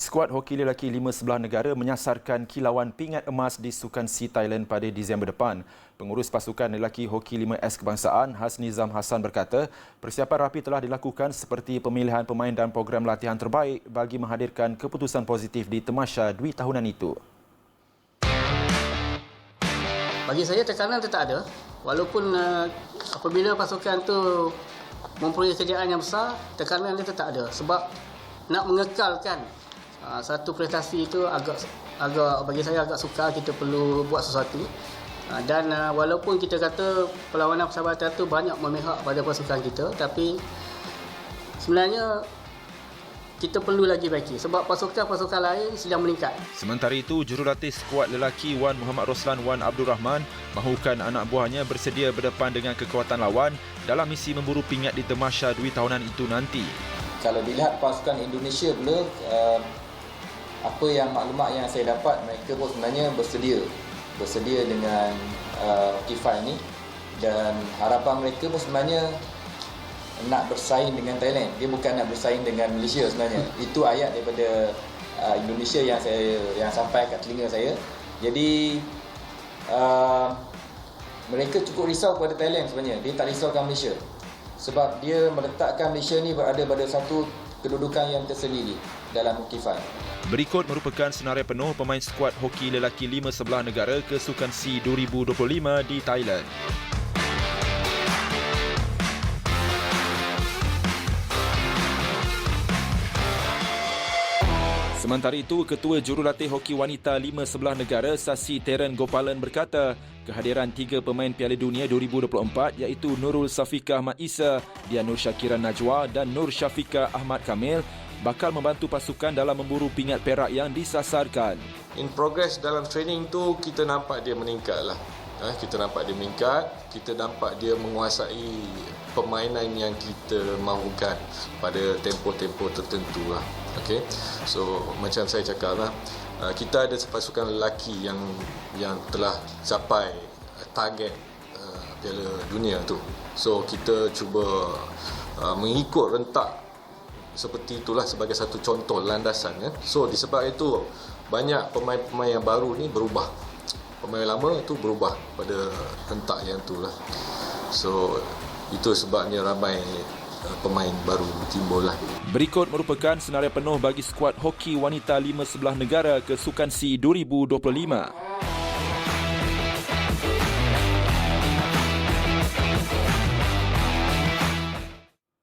Skuad hoki lelaki lima sebelah negara menyasarkan kilauan pingat emas di Sukan C Thailand pada Disember depan. Pengurus pasukan lelaki hoki 5S kebangsaan Hasnizam Hassan berkata, persiapan rapi telah dilakukan seperti pemilihan pemain dan program latihan terbaik bagi menghadirkan keputusan positif di Temasha Dwi tahunan itu. Bagi saya tekanan tetap ada. Walaupun uh, apabila pasukan tu mempunyai kerjaan yang besar, tekanan dia tetap ada. Sebab nak mengekalkan uh, satu prestasi itu agak agak bagi saya agak sukar kita perlu buat sesuatu. Uh, dan uh, walaupun kita kata perlawanan persahabatan itu banyak memihak pada pasukan kita, tapi sebenarnya kita perlu lagi baiki sebab pasukan-pasukan lain sedang meningkat. Sementara itu, jurulatih skuad lelaki Wan Muhammad Roslan Wan Abdul Rahman mahukan anak buahnya bersedia berdepan dengan kekuatan lawan dalam misi memburu pingat di Temasha Dwi tahunan itu nanti. Kalau dilihat pasukan Indonesia pula, uh, apa yang maklumat yang saya dapat, mereka pun sebenarnya bersedia. Bersedia dengan uh, Kifai ini dan harapan mereka pun sebenarnya nak bersaing dengan Thailand. Dia bukan nak bersaing dengan Malaysia sebenarnya. Itu ayat daripada uh, Indonesia yang saya yang sampai kat telinga saya. Jadi uh, mereka cukup risau kepada Thailand sebenarnya. Dia tak risaukan Malaysia. Sebab dia meletakkan Malaysia ni berada pada satu kedudukan yang tersendiri dalam Kifai. Berikut merupakan senarai penuh pemain skuad hoki lelaki lima sebelah negara ke Sukan C 2025 di Thailand. Sementara itu, Ketua Jurulatih Hoki Wanita lima sebelah negara Sasi Teren Gopalan berkata, kehadiran tiga pemain Piala Dunia 2024 iaitu Nurul Safika Ahmad Isa, Dian Nur Syakira Najwa dan Nur Syafika Ahmad Kamil bakal membantu pasukan dalam memburu pingat perak yang disasarkan. In progress dalam training tu kita nampak dia meningkat lah. Eh, kita nampak dia meningkat, kita nampak dia menguasai permainan yang kita mahukan pada tempo-tempo tertentu lah. Okay? So macam saya cakap lah, uh, kita ada pasukan lelaki yang yang telah capai target uh, Piala Dunia tu. So kita cuba uh, mengikut rentak seperti itulah sebagai satu contoh landasan ya. So disebab itu banyak pemain-pemain yang baru ni berubah pemain lama tu berubah pada hentak yang tu lah. So itu sebabnya ramai uh, pemain baru timbul lah. Berikut merupakan senarai penuh bagi skuad hoki wanita lima sebelah negara ke Sukan C 2025.